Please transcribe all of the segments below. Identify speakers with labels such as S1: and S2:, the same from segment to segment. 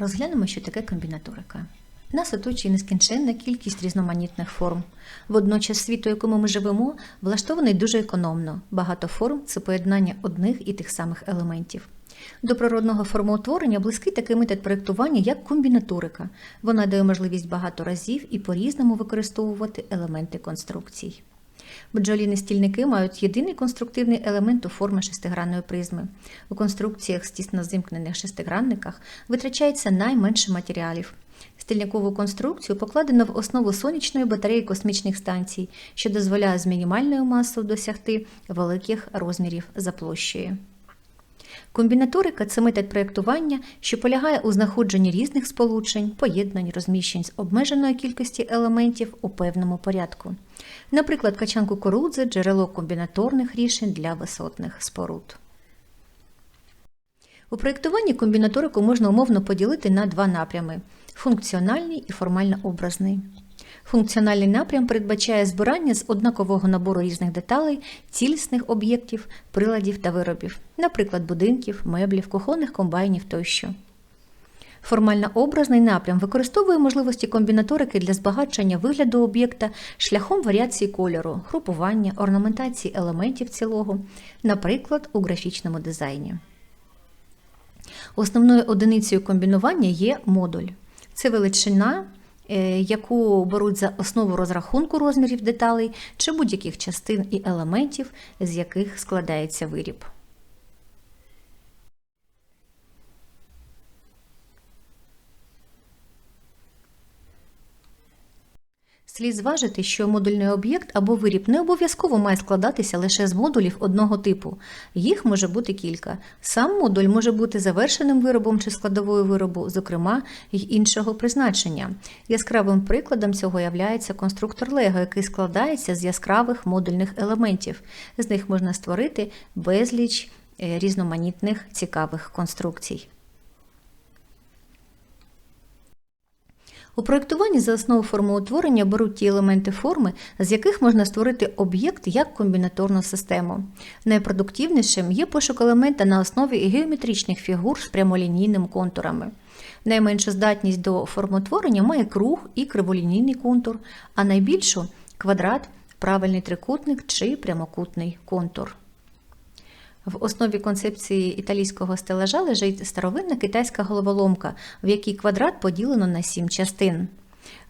S1: Розглянемо, що таке комбінаторика. Нас оточує нескінченна кількість різноманітних форм. Водночас світ, у якому ми живемо, влаштований дуже економно. Багато форм це поєднання одних і тих самих елементів. До природного формоутворення близький такий метод проєктування, як комбінаторика. Вона дає можливість багато разів і по-різному використовувати елементи конструкцій. Бджоліні стільники мають єдиний конструктивний елемент у формі шестигранної призми. У конструкціях з тісно зімкнених шестигранниках витрачається найменше матеріалів. Стільникову конструкцію покладено в основу сонячної батареї космічних станцій, що дозволяє з мінімальною масою досягти великих розмірів за площею. Комбінаторика це метод проєктування, що полягає у знаходженні різних сполучень, поєднань, розміщень з обмеженої кількості елементів у певному порядку. Наприклад, качан кукурудзи – джерело комбінаторних рішень для висотних споруд. У проєктуванні комбінаторику можна умовно поділити на два напрями функціональний і формально-образний. Функціональний напрям передбачає збирання з однакового набору різних деталей, цілісних об'єктів, приладів та виробів, наприклад, будинків, меблів, кухонних комбайнів тощо. Формально-образний напрям використовує можливості комбінаторики для збагачення вигляду об'єкта шляхом варіації кольору, групування, орнаментації елементів цілого, наприклад, у графічному дизайні. Основною одиницею комбінування є модуль. Це величина, е, яку беруть за основу розрахунку розмірів деталей чи будь-яких частин і елементів, з яких складається виріб. Слід зважити, що модульний об'єкт або виріб не обов'язково має складатися лише з модулів одного типу. Їх може бути кілька. Сам модуль може бути завершеним виробом чи складовою виробу, зокрема, й іншого призначення. Яскравим прикладом цього являється конструктор Лего, який складається з яскравих модульних елементів. З них можна створити безліч е, різноманітних цікавих конструкцій. У проєктуванні за основу формоутворення беруть ті елементи форми, з яких можна створити об'єкт як комбінаторну систему. Найпродуктивнішим є пошук елемента на основі геометричних фігур з прямолінійними контурами. Найменшу здатність до формотворення має круг і криволінійний контур, а найбільшу квадрат, правильний трикутник чи прямокутний контур. В основі концепції італійського стелажа лежить старовинна китайська головоломка, в якій квадрат поділено на сім частин.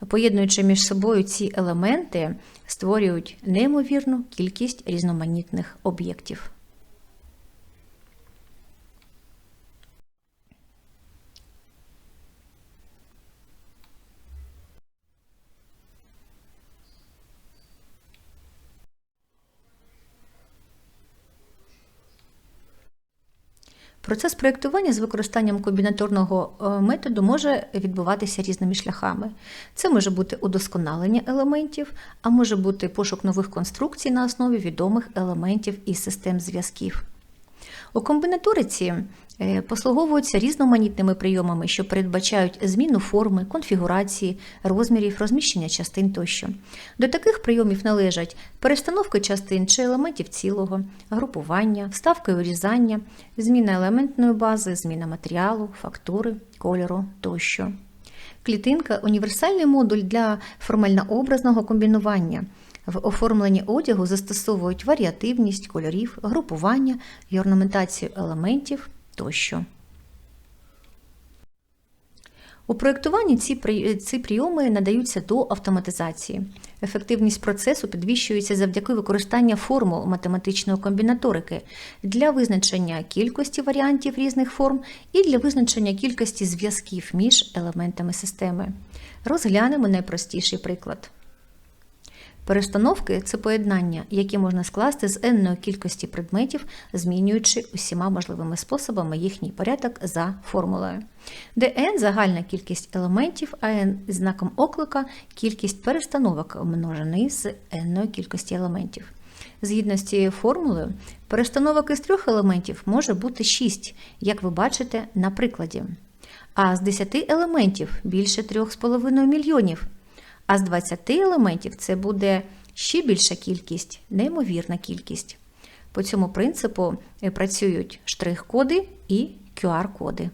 S1: Поєднуючи між собою ці елементи, створюють неймовірну кількість різноманітних об'єктів. Процес проєктування з використанням комбінаторного е, методу може відбуватися різними шляхами. Це може бути удосконалення елементів, а може бути пошук нових конструкцій на основі відомих елементів і систем зв'язків. У комбінаториці е, послуговуються різноманітними прийомами, що передбачають зміну форми, конфігурації, розмірів, розміщення частин тощо. До таких прийомів належать перестановка частин чи елементів цілого, групування, вставка і урізання, зміна елементної бази, зміна матеріалу, фактури, кольору тощо. Клітинка універсальний модуль для формально-образного комбінування. В оформленні одягу застосовують варіативність кольорів, групування і орнаментацію елементів тощо. У проєктуванні ці, ці прийоми надаються до автоматизації. Ефективність процесу підвищується завдяки використанню формул математичної комбінаторики для визначення кількості варіантів різних форм і для визначення кількості зв'язків між елементами системи. Розглянемо найпростіший приклад. Перестановки це поєднання, які можна скласти з n кількості предметів, змінюючи усіма можливими способами їхній порядок за формулою, де n загальна кількість елементів, а n знаком оклика кількість перестановок множений з n кількості елементів. Згідно з цією формулою, перестановок із трьох елементів може бути 6, як ви бачите на прикладі. А з 10 елементів більше 3,5 мільйонів. А з 20 елементів це буде ще більша кількість, неймовірна кількість. По цьому принципу е, працюють штрих-коди і QR-коди.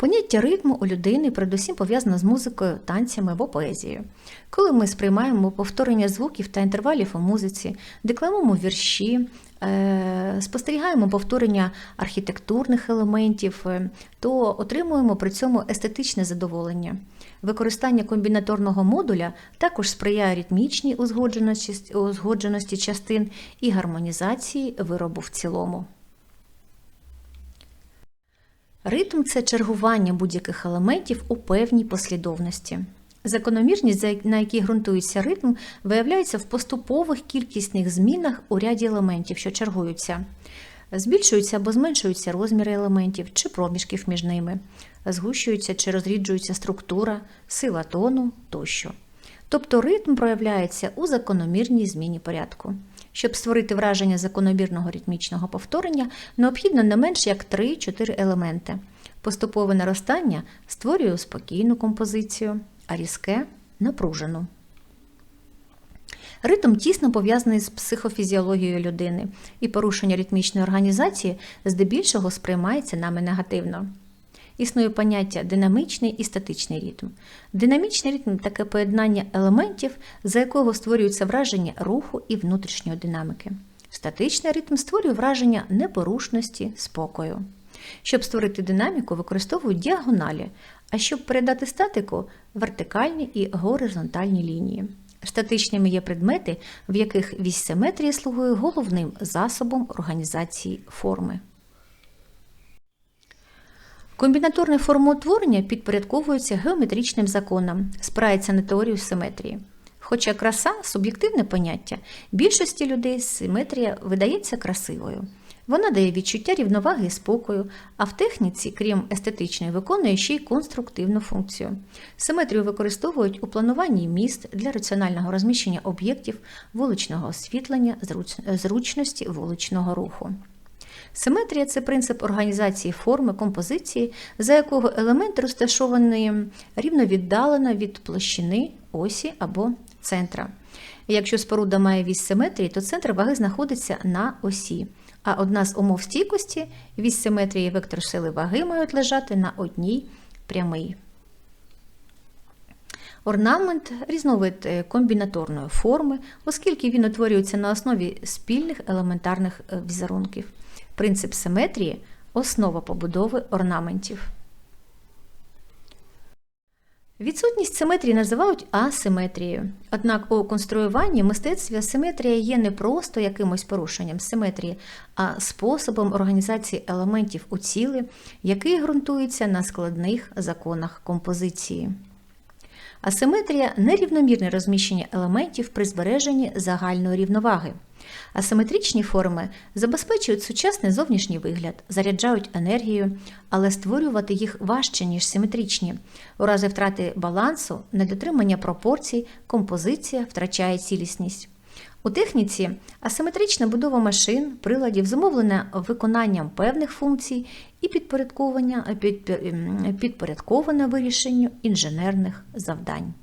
S1: Поняття ритму у людини передусім пов'язано з музикою, танцями або поезією. Коли ми сприймаємо повторення звуків та інтервалів у музиці, декламуємо вірші, е, спостерігаємо повторення архітектурних елементів, е, то отримуємо при цьому естетичне задоволення. Використання комбінаторного модуля також сприяє ритмічній узгодженості, узгодженості частин і гармонізації виробу в цілому. Ритм це чергування будь-яких елементів у певній послідовності. Закономірність, на якій ґрунтується ритм, виявляється в поступових кількісних змінах у ряді елементів, що чергуються. Збільшуються або зменшуються розміри елементів чи проміжків між ними, згущується чи розріджується структура, сила тону тощо. Тобто ритм проявляється у закономірній зміні порядку. Щоб створити враження закономірного ритмічного повторення, необхідно не менш як 3-4 елементи. Поступове наростання створює спокійну композицію, а різке напружену. Ритм тісно пов'язаний з психофізіологією людини, і порушення ритмічної організації здебільшого сприймається нами негативно. Існує поняття динамічний і статичний ритм. Динамічний ритм таке поєднання елементів, за якого створюється враження руху і внутрішньої динамики. Статичний ритм створює враження непорушності, спокою. Щоб створити динаміку, використовують діагоналі, а щоб передати статику вертикальні і горизонтальні лінії. Статичними є предмети, в яких вісь симетрії слугує головним засобом організації форми. Комбінаторне формоутворення підпорядковується геометричним законам, спирається на теорію симетрії. Хоча краса суб'єктивне поняття, більшості людей симетрія видається красивою. Вона дає відчуття рівноваги і спокою, а в техніці, крім естетичної, виконує ще й конструктивну функцію. Симетрію використовують у плануванні міст для раціонального розміщення об'єктів, вуличного освітлення, зручності вуличного руху. Симетрія це принцип організації форми, композиції, за якого елемент розташований рівно віддалено від площини, осі або центра. Якщо споруда має вісь симетрії, то центр ваги знаходиться на осі. А одна з умов стійкості вісь симетрії і вектор сили ваги мають лежати на одній прямій. Орнамент різновид е, комбінаторної форми, оскільки він утворюється на основі спільних елементарних е, візерунків. Принцип симетрії основа побудови орнаментів. Відсутність симетрії називають асиметрією. Однак у конструюванні мистецтві асиметрія є не просто якимось порушенням симетрії, а способом організації елементів у цілі, який ґрунтується на складних законах композиції. Асиметрія нерівномірне розміщення елементів при збереженні загальної рівноваги. Асиметричні форми забезпечують сучасний зовнішній вигляд, заряджають енергію, але створювати їх важче, ніж симетричні. У разі втрати балансу, недотримання пропорцій, композиція втрачає цілісність. У техніці асиметрична будова машин, приладів зумовлена виконанням певних функцій і підпорядкована, підпорядкована вирішенню інженерних завдань.